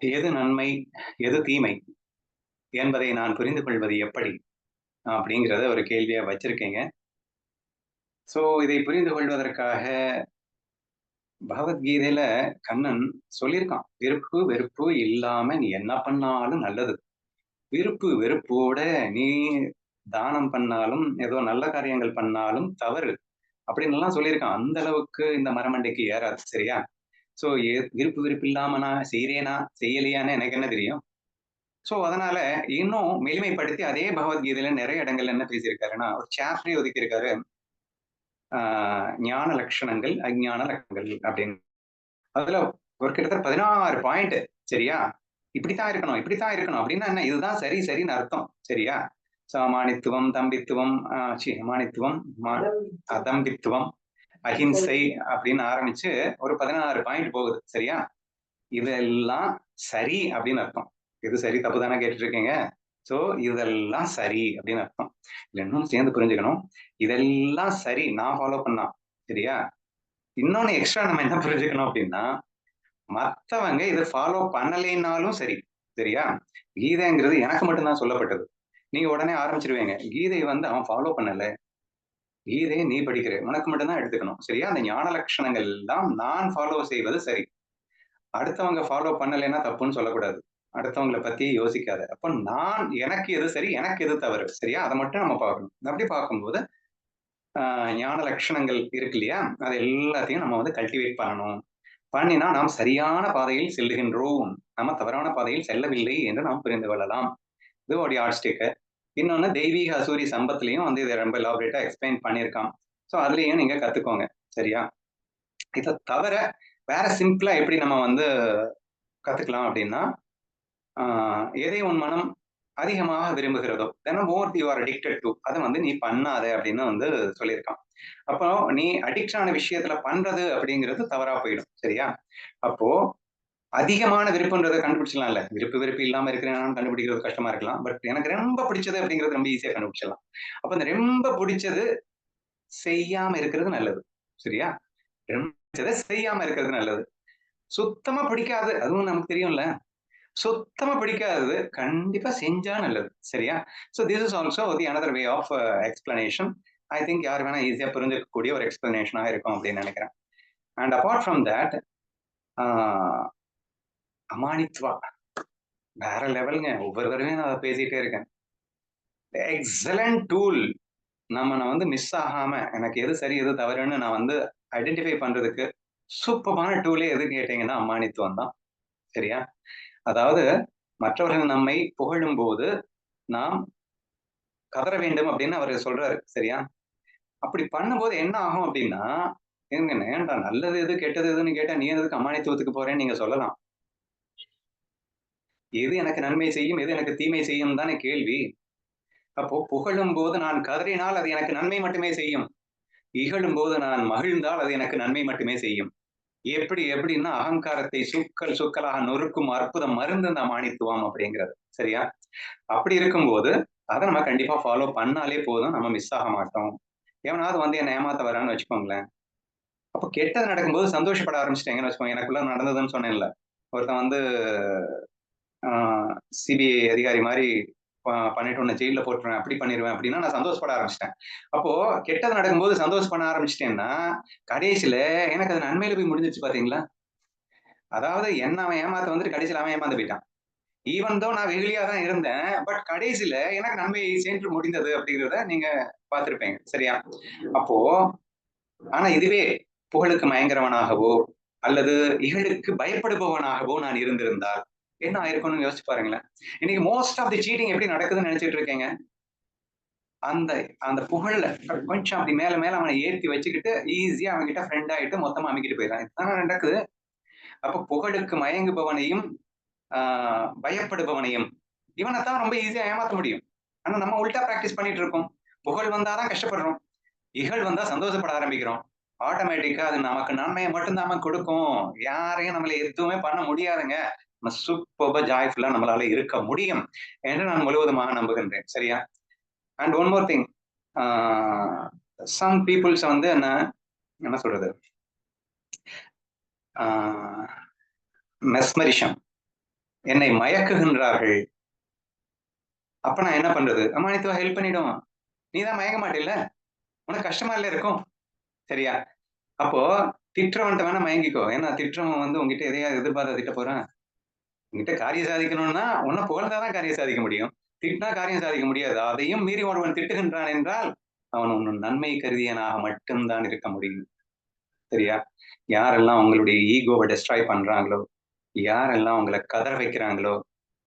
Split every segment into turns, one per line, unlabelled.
எது நன்மை எது தீமை என்பதை நான் புரிந்து கொள்வது எப்படி அப்படிங்கிறத ஒரு கேள்வியா வச்சிருக்கீங்க. சோ இதை புரிந்து கொள்வதற்காக பகவத்கீதையில கண்ணன் சொல்லியிருக்கான் விருப்பு வெறுப்பு இல்லாம நீ என்ன பண்ணாலும் நல்லது. விருப்பு வெறுப்போட நீ தானம் பண்ணாலும் ஏதோ நல்ல காரியங்கள் பண்ணாலும் தவறு அப்படின்னு எல்லாம் சொல்லியிருக்கான். அந்த அளவுக்கு இந்த மரமண்டைக்கு ஏறாது சரியா? சோ விருப்பு விருப்பு இல்லாம நான் செய்யறேனா செய்யலையான்னு எனக்கு என்ன தெரியும்? சோ அதனால இன்னும் மேல்மைப்படுத்தி அதே பகவத்கீதையில நிறைய இடங்கள்ல என்ன பேசியிருக்காருன்னா ஒரு சாப்டரே ஒதுக்கி இருக்காரு ஆஹ் ஞான லட்சணங்கள் அஞ்ஞான லட்சணங்கள் அப்படின்னு. அதுல ஒரு கிட்டத்தட்ட பதினாறு பாயிண்ட் சரியா? இப்படித்தான் இருக்கணும் இப்படித்தான் இருக்கணும் அப்படின்னா என்ன? இதுதான் சரி சரின்னு அர்த்தம் சரியா? சாமானித்துவம் தம்பித்துவம் மானித்துவம் அதம்பித்துவம். அஹிம்சை அப்படின்னு ஆரம்பிச்சு ஒரு பதினாறு பாயிண்ட் போகுது. சரியா? இதெல்லாம் சரி அப்படின்னு அர்த்தம். இது சரி தப்பு தானே கேட்டுட்டு இருக்கீங்க சோ இதெல்லாம் சரி அப்படின்னு அர்த்தம். இன்னும் சேர்ந்து புரிஞ்சுக்கணும். இதெல்லாம் சரி நான் ஃபாலோ பண்ணா. சரியா? இன்னொன்னு எக்ஸ்ட்ரா நம்ம என்ன புரிஞ்சுக்கணும் அப்படின்னா மத்தவங்க இதை ஃபாலோ பண்ணலைன்னாலும் சரி. சரியா? கீதைங்கிறது எனக்கு மட்டும்தான் சொல்லப்பட்டது. நீங்க உடனே ஆரம்பிச்சிருவீங்க. கீதை வந்து அவன் ஃபாலோ பண்ணல. கீதையை நீ படிக்கிற உனக்கு மட்டும்தான் எடுத்துக்கணும் சரியா? அந்த ஞான லட்சணங்கள் எல்லாம் நான் ஃபாலோ செய்வது சரி. அடுத்தவங்க ஃபாலோ பண்ணலைன்னா தப்புன்னு சொல்லக்கூடாது. அடுத்தவங்களை பத்தி யோசிக்காத. அப்போ நான் எனக்கு எது சரி எனக்கு எது தவறு சரியா? அதை மட்டும் நம்ம பார்க்கணும். அப்படி பார்க்கும்போது ஞான லட்சணங்கள் இருக்கு இல்லையா? அது எல்லாத்தையும் நம்ம வந்து கல்டிவேட் பண்ணணும். பண்ணினா நாம் சரியான பாதையில் செல்லுகின்றோம். நம்ம தவறான பாதையில் செல்லவில்லை என்று நாம் புரிந்து கொள்ளலாம். இது ஒரு ஆர்ட்ஸ்டிக்கு இன்னொன்னு தெய்வீக அசூரி சம்பத்துலையும் வந்து இதை ரொம்ப எலாபரேட்டா எக்ஸ்பிளைன் பண்ணியிருக்கான். ஸோ அதுலயும் நீங்க கத்துக்கோங்க. சரியா? இதை தவிர வேற சிம்பிளா எப்படி நம்ம வந்து கத்துக்கலாம் அப்படின்னா எதை உன் மனம் அதிகமாக விரும்புகிறதோ then or you are addicted to அதை வந்து நீ பண்ணாத அப்படின்னு வந்து சொல்லியிருக்கான். அப்போ நீ அடிக்ட் ஆன விஷயத்துல பண்றது அப்படிங்கிறது தவறா போயிடும். சரியா? அப்போ அதிகமான விருப்பன்றதை கண்டுபிடிச்சலாம்ல விருப்பு விருப்பு இல்லாம இருக்கிறேன் கண்டுபிடிக்கிறது கஷ்டமா இருக்கலாம். பட் எனக்கு ரொம்ப பிடிச்சது அப்படிங்கிறது ரொம்ப ஈஸியா கண்டுபிடிச்சிடலாம். அப்ப இந்த ரொம்ப பிடிச்சது செய்யாம இருக்கிறது நல்லது. சரியா? ரொம்ப செய்யாம இருக்கிறது நல்லது. சுத்தமா பிடிக்காது. அதுவும் நமக்கு தெரியும்ல. சுத்தமா பிடிக்காதது கண்டிப்பா செஞ்சா நல்லது. சரியா? So this is also the another way of explanation I think யார் வேணா ஈஸியா புரிஞ்சுக்கக்கூடிய ஒரு எக்ஸ்பிளனேஷனாக இருக்கும் அப்படின்னு நினைக்கிறேன். அண்ட் அப்பார்ட் ஃப்ரம் தட் அமானித்வா வேற லெவலுங்க. ஒவ்வொரு தடவையும் நான் அதை பேசிட்டே இருக்கேன். எக்ஸலண்ட் டூல் நம்ம நான் வந்து மிஸ் ஆகாம எனக்கு எது சரி எது தவறுன்னு நான் வந்து ஐடென்டிஃபை பண்றதுக்கு சூப்பமான டூலே எது கேட்டீங்கன்னா அமானித்துவம் தான். சரியா? அதாவது மற்றவர்கள் நம்மை புகழும் போது நாம் கதற வேண்டும் அப்படின்னு அவர் சொல்றாரு. சரியா? அப்படி பண்ணும்போது என்ன ஆகும் அப்படின்னா எங்க ஏன்டா நல்லது எது கெட்டது எதுன்னு கேட்டா நீ எதுக்கு அமானித்துவத்துக்கு போறேன்னு நீங்க சொல்லலாம். எது எனக்கு நன்மை செய்யும் எது எனக்கு தீமை செய்யும் தானே கேள்வி. அப்போ புகழும் போது நான் கதறினால் அது எனக்கு நன்மை மட்டுமே செய்யும். இகழும் போது நான் மகிழ்ந்தால் அது எனக்கு நன்மை மட்டுமே செய்யும். எப்படி எப்படின்னா அகங்காரத்தை சுக்கல் சுக்கலாக நொறுக்கும் அற்புதம் மருந்து இந்த மாணித்துவம் அப்படிங்கிறது. சரியா? அப்படி இருக்கும்போது அதை நம்ம கண்டிப்பா ஃபாலோ பண்ணாலே போதும் நம்ம மிஸ் ஆக மாட்டோம். எவனாவது வந்து என்ன ஏமாத்த வரான்னு வச்சுக்கோங்களேன். அப்போ கெட்டது நடக்கும்போது சந்தோஷப்பட ஆரம்பிச்சிட்டேங்கன்னு வச்சுக்கோங்க எனக்குள்ள நடந்ததுன்னு சொன்னேன்ல. ஒருத்தன் வந்து சிபிஐ அதிகாரி மாதிரி பண்ணிட்டு உன்னை ஜெயில போட்டுருவேன் அப்படி பண்ணிடுவேன் அப்படின்னா நான் சந்தோஷப்பட ஆரம்பிச்சிட்டேன். அப்போ கெட்டது நடக்கும்போது சந்தோஷம் பண்ண ஆரம்பிச்சிட்டேன்னா கடைசியில எனக்கு அது நன்மையில போய் முடிஞ்சிருச்சு பாத்தீங்களா? அதாவது என்ன அவன் ஏமாத்த வந்துட்டு கடைசியில் அவன் ஏமாந்து போயிட்டான். ஈவன் தோ நான் வெகுலியா தான் இருந்தேன் பட் கடைசியில எனக்கு நன்மை சென்று முடிந்தது அப்படிங்கிறத நீங்க பார்த்திருப்பீங்க. சரியா? அப்போ ஆனா இதுவே புகழுக்கு மயங்கரவனாகவோ அல்லது இகழுக்கு பயப்படுபவனாகவோ நான் இருந்திருந்தால் என்ன ஆயிருக்கும்னு யோசிச்சு பாருங்களேன். இன்னைக்கு மோஸ்ட் ஆஃப் தி சீட்டிங் எப்படி நடக்குதுன்னு நினைச்சிட்டு இருக்கீங்க? அந்த அந்த புகழ்ல கொஞ்சம் அப்படி மேல மேல அவனை ஏற்றி வச்சுக்கிட்டு ஈஸியா அவங்க கிட்ட ஃப்ரெண்ட் ஆயிட்டு மொத்தமா அமைக்கிட்டு போயிடறான். இதுதான் நடக்குது? அப்ப புகழுக்கு மயங்குபவனையும் ஆஹ் பயப்படுபவனையும் இவனைத்தான் ரொம்ப ஈஸியா ஏமாத்த முடியும். ஆனா நம்ம உல்டா பிராக்டிஸ் பண்ணிட்டு இருக்கோம். புகழ் வந்தாதான் கஷ்டப்படுறோம். இகழ் வந்தா சந்தோஷப்பட ஆரம்பிக்கிறோம். ஆட்டோமேட்டிக்கா அது நமக்கு நன்மையை மட்டும்தான் கொடுக்கும். யாரையும் நம்மள எதுவுமே பண்ண முடியாதுங்க. சூப்பர்பா ஜாய்ஃபுல்லா நம்மளால இருக்க முடியும் என்று நான் முழுவதுமாக நம்புகின்றேன். சரியா? And one more thing some peoples வந்து என்ன என்ன சொல்றது? மெஸ்மரிஷம் என்னை மயக்குகின்றார்கள். அப்ப நான் என்ன பண்றது? அம்மா நித்துவா ஹெல்ப் பண்ணிடும்? நீ தான் மயங்க உனக்கு கஷ்டமா இல்ல இருக்கும்? சரியா? அப்போ திட்டுறவன்ட்ட வேணா மயங்கிக்கோ. ஏன்னா திட்டுறவன் வந்து உங்ககிட்ட எதையா எதிர்பார்த்த திட்ட போறான். உங்ககிட்ட காரியம் சாதிக்கணும்னா உன்னை புகழ்ந்தாதான் காரியம் சாதிக்க முடியும். திட்டினா காரியம் சாதிக்க முடியாது. அதையும் மீறி ஒருவன் திட்டுகின்றான் என்றால் அவன் உன் நன்மை கருதியனாக மட்டும்தான் இருக்க முடியும். சரியா? யாரெல்லாம் உங்களுடைய ஈகோவை டெஸ்ட்ராய் பண்றாங்களோ யாரெல்லாம் உங்களை கதற வைக்கிறாங்களோ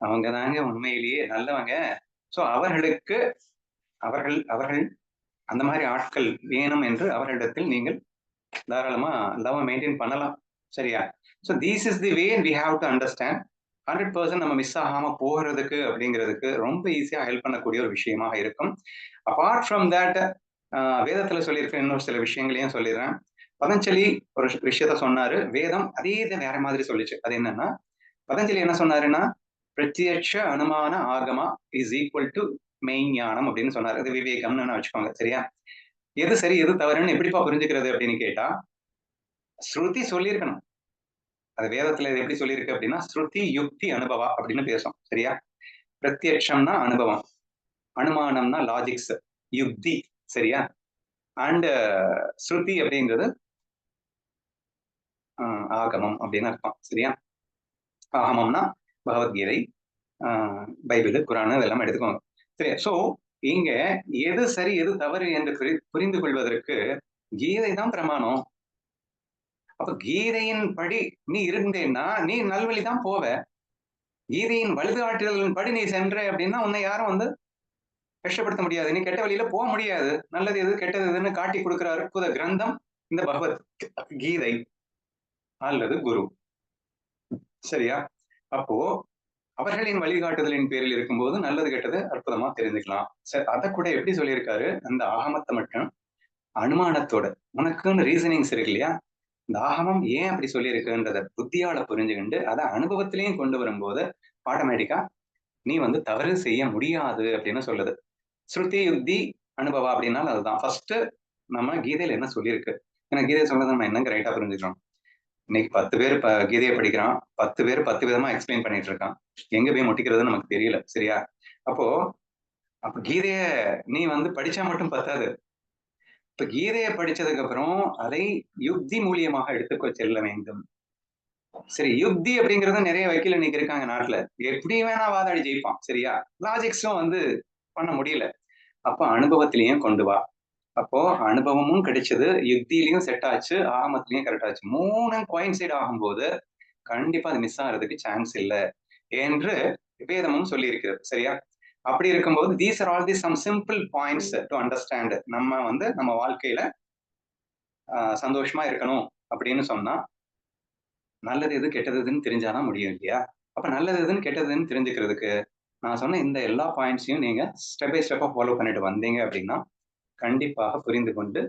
அவங்க தாங்க உண்மையிலேயே நல்லவங்க. சோ அவர்களுக்கு அவர்கள் அவர்கள் அந்த மாதிரி ஆட்கள் வேணும் என்று அவர்களிடத்தில் நீங்கள் தாராளமா லவ் மெயின்டைன் பண்ணலாம். சரியா? So these is the way we have to understand hundred percent நம்ம மிஸ் ஆகாம போகிறதுக்கு அப்படிங்கிறதுக்கு ரொம்ப ஈஸியா ஹெல்ப் பண்ணக்கூடிய ஒரு விஷயமாக இருக்கும். அபார்ட் ஃப்ரம் தட் வேதத்துல சொல்லியிருக்க இன்னொரு சில விஷயங்களையும் சொல்லிடுறேன். பதஞ்சலி ஒரு விஷயத்த சொன்னாரு. வேதம் அதே இதை வேற மாதிரி சொல்லிச்சு. அது என்னன்னா பதஞ்சலி என்ன சொன்னாருன்னா பிரத்யட்ச அனுமான ஆகமா இஸ் ஈக்குவல் டு மெயின் ஞானம் அப்படின்னு சொன்னாரு. அது விவேகம்னு வச்சுக்கோங்க. சரியா? எது சரி எது தவறுன்னு எப்படிப்பா புரிஞ்சுக்கிறது அப்படின்னு கேட்டா ஸ்ருதி சொல்லியிருக்கணும். அது வேதத்துல இது எப்படி சொல்லியிருக்கு அப்படின்னா ஸ்ருதி யுக்தி அனுபவா அப்படின்னு பேசும் சரியா? பிரத்யட்சம்னா அனுபவம். அனுமானம்னா லாஜிக்ஸ் யுக்தி. சரியா? அண்ட் ஸ்ருதி அப்படிங்கிறது ஆகமம் அப்படின்னு அர்த்தம். சரியா? ஆகமம்னா பகவத்கீதை பைபிள் குரான் இதெல்லாம் எடுத்துக்கோங்க. சரி சோ இங்க எது சரி எது தவறு என்று புரிந்து கொள்வதற்கு கீதை தான் பிரமாணம். அப்ப கீதையின் படி நீ இருந்தேன்னா நீ நல்வழி தான் போவ. கீதையின் வழிகாட்டுதலின் படி நீ சென்ற அப்படின்னா உன்னை யாரும் வந்து கஷ்டப்படுத்த முடியாது. நீ கெட்ட வழியில போக முடியாது. நல்லது எது கெட்டது எதுன்னு காட்டி கொடுக்கிற அற்புத கிரந்தம் இந்த பகவத் கீதை அல்லது குரு. சரியா? அப்போ அவர்களின் வழிகாட்டுதலின் பேரில் இருக்கும்போது நல்லது கெட்டது அற்புதமா தெரிஞ்சுக்கலாம். சரி அதை கூட எப்படி சொல்லியிருக்காரு? அந்த ஆகமத்தை மட்டும் அனுமானத்தோட. உனக்குன்னு ரீசனிங்ஸ் இருக்கு இல்லையா? தாகமம் ஏன் அப்படி சொல்லியிருக்குன்றத புத்தியால புரிஞ்சுக்கிண்டு அதை அனுபவத்திலையும் கொண்டு வரும்போது ஆட்டோமேட்டிக்கா நீ வந்து தவறு செய்ய முடியாது அப்படின்னு சொல்லுது. ஸ்ருதி யுக்தி அனுபவம் அப்படின்னாலும் அதுதான். ஃபர்ஸ்ட் நம்ம கீதையில என்ன சொல்லியிருக்கு? ஏன்னா கீதையை சொன்னதை நம்ம என்னங்க ரைட்டா புரிஞ்சுக்கிறோம்? இன்னைக்கு பத்து பேர் கீதையை படிக்கிறான். பத்து பேர் பத்து விதமா எக்ஸ்பிளைன் பண்ணிட்டு இருக்கான். எங்க போய் முட்டிக்கிறதுன்னு நமக்கு தெரியல. சரியா? அப்போ அப்ப கீதைய நீ வந்து படிச்சா மட்டும் பத்தாது. இப்ப கீதையை படிச்சதுக்கு அப்புறம் அதை யுக்தி மூலியமாக எடுத்துக்கோ செல்ல வேண்டும். சரி யுக்தி அப்படிங்கறது நிறைய வக்கீல் இன்னைக்கு இருக்காங்க நாட்டுல. எப்படி வேணா வாதாடி ஜெயிப்பான் சரியா? லாஜிக்ஸும் வந்து பண்ண முடியல. அப்ப அனுபவத்திலையும் கொண்டு வா. அப்போ அனுபவமும் கிடைச்சது யுக்தியிலையும் செட் ஆச்சு ஆகமத்திலையும் கரெக்ட் ஆச்சு. மூணு கோயின்சைட் ஆகும்போது கண்டிப்பா அது மிஸ் ஆகிறதுக்கு சான்ஸ் இல்லை. என்று வேதமும் சொல்லி இருக்கிறது சரியா? அப்படி இருக்கும்போது these are all the some simple points to understand நம்ம வந்து நம்ம வாழ்க்கையில சந்தோஷமா இருக்கணும் அப்படின்னு சொன்னா நல்லது எது கெட்டதுன்னு தெரிஞ்சாதான் முடியும் இல்லையா? அப்ப நல்லது எதுன்னு கெட்டதுன்னு தெரிஞ்சுக்கிறதுக்கு நான் சொன்ன இந்த எல்லா பாயிண்ட்ஸையும் நீங்க ஸ்டெப் பை ஸ்டெப்பா ஃபாலோ பண்ணிட்டு வந்தீங்க அப்படின்னா கண்டிப்பாக புரிந்து கொண்டு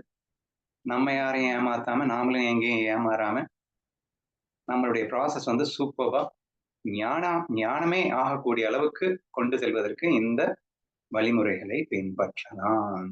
நம்ம யாரையும் ஏமாத்தாம நாமளும் எங்கேயும் ஏமாறாம நம்மளுடைய ப்ராசஸ் வந்து சூப்பர்வா ஞானம் ஞானமே ஆகக்கூடிய அளவுக்கு கொண்டு செல்வதற்கு இந்த வழிமுறைகளை பின்பற்றலாம்.